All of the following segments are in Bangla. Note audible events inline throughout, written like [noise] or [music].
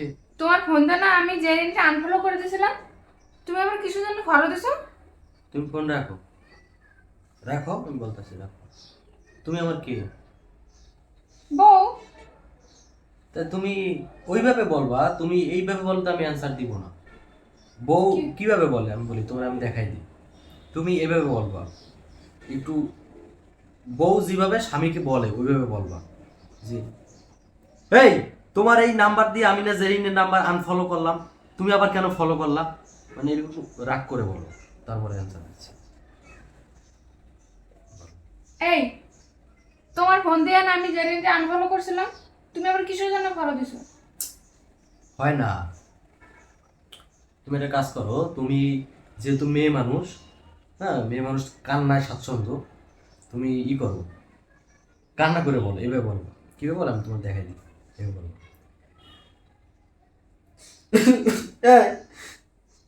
কে? তোমার ফোন না আমি জেরিনকে আনফলো করে দিয়েছিলাম তুমি আবার কিছুর জন্য ফলো দিছো? তুমি ফোন রাখো। রাখো আমি বলতেছি রাখো। তুমি আমার কে? বউ। তা তুমি ওইভাবে বলবা তুমি এইভাবে বলতে আমি অ্যান্সার দিব না। বউ কীভাবে বলে? আমি বলি তোমার আমি দেখাই দিই। তুমি এভাবে বলবা। একটু বউ যেভাবে স্বামীকে বলে ওইভাবে বলবা। জি। এই! তোমার এই নাম্বার দিয়ে আমি না জেরিনের নাম্বার আনফলো করলাম। তুমি আবার কেন ফলো করলা? মানে এরকম রাগ করে বলো। তারপরে অ্যান্সার দিচ্ছি। এই তোমার ফোন দিয়ে না আমি জেরিনকে আনফলো করছিলাম? তুমি আবার কিছুর জন্য ফলো দিছো? হয় না। তুমি একটা কাজ করো তুমি যেহেতু মেয়ে মানুষ হ্যাঁ মেয়ে মানুষ কান্নায় স্বাচ্ছন্দ্য তুমি ই করো। কান্না করে বলো এভাবে বলো। কীভাবে বলো? আমি তোমার দেখাই দিই। [laughs]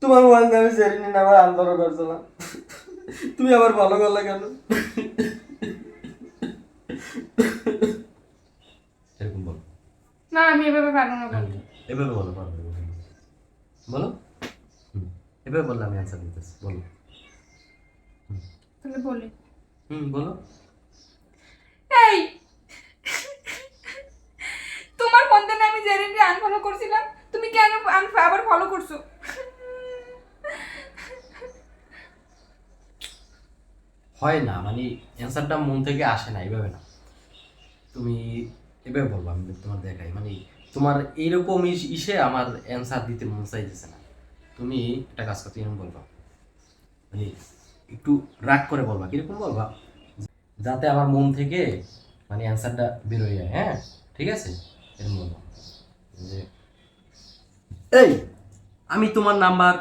তোমার মোবাইল আমি সেরিনি নাম্বার আনফলো করছিলাম তুমি আবার ভালো করলে কেন? এরকম বলো। না আমি এভাবে পারব না বলতে এভাবে বলো পারবে বলো। এভাবে বললে আমি অ্যান্সার দিতেছি বলো। তাহলে বলি। হুম বলো এই তোমার ফোন দিয়ে না আমি জেরিনকে আনফলো করছিলাম তুমি কেন ফলো করছ। হয় না মানে অ্যান্সারটা মন থেকে আসে না, এইভাবে না। তুমি এভাবে বলব, আমি তোমার দেখাই। মানে তোমার এইরকম ইসে আমার অ্যান্সার দিতে মন চাইতেছে না। তুমি একটা কাজ করতে এরকম বলবা। মানে একটু রাগ করে বলবা, কীরকম বলবা? যাতে আমার মন থেকে মানে অ্যান্সারটা বেরোয় যায় হ্যাঁ? ঠিক আছে? এরকম বলবা। যে, এই আমি তোমার নাম্বার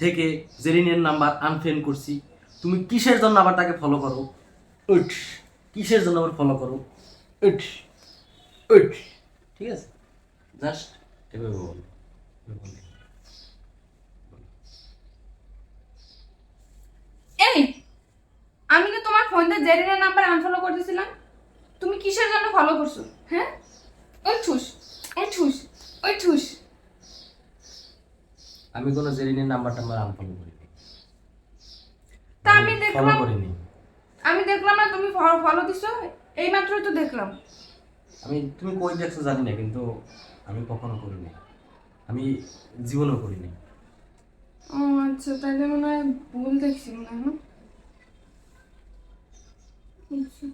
থেকে জেরিনের নাম্বার আনফ্রেন্ড করছি। তুমি কিসের জন্য আবার তাকে ফলো করো? উঠ কিসের জন্য আবার ফলো করো? উঠ উঠ ঠিক আছে? জাস্ট এভাবে বলো। এভাবে এই আমি তো তোমার ফোন দিয়ে জেরিনের নাম্বার আনফলো করে দিয়েছিলাম তুমি কিসের জন্য ফলো করছ? হ্যাঁ? ওই ঠুস ওই ঠুস ওই ঠুস। আমি কোনো জেরিনের নাম্বার টাম্বার আনফলো করিনি। তা আমি দেখলাম করিনি। আমি দেখলাম না তুমি ফলো দিছো? এই মাত্রই তো দেখলাম। আমি তুমি কই দেখছ জানি না কিন্তু আমি কখনো করিনি। আমি জীবনও করিনি। ও আচ্ছা তাহলে মনে হয় ভুল দেখছি মনে হয় না? আচ্ছা।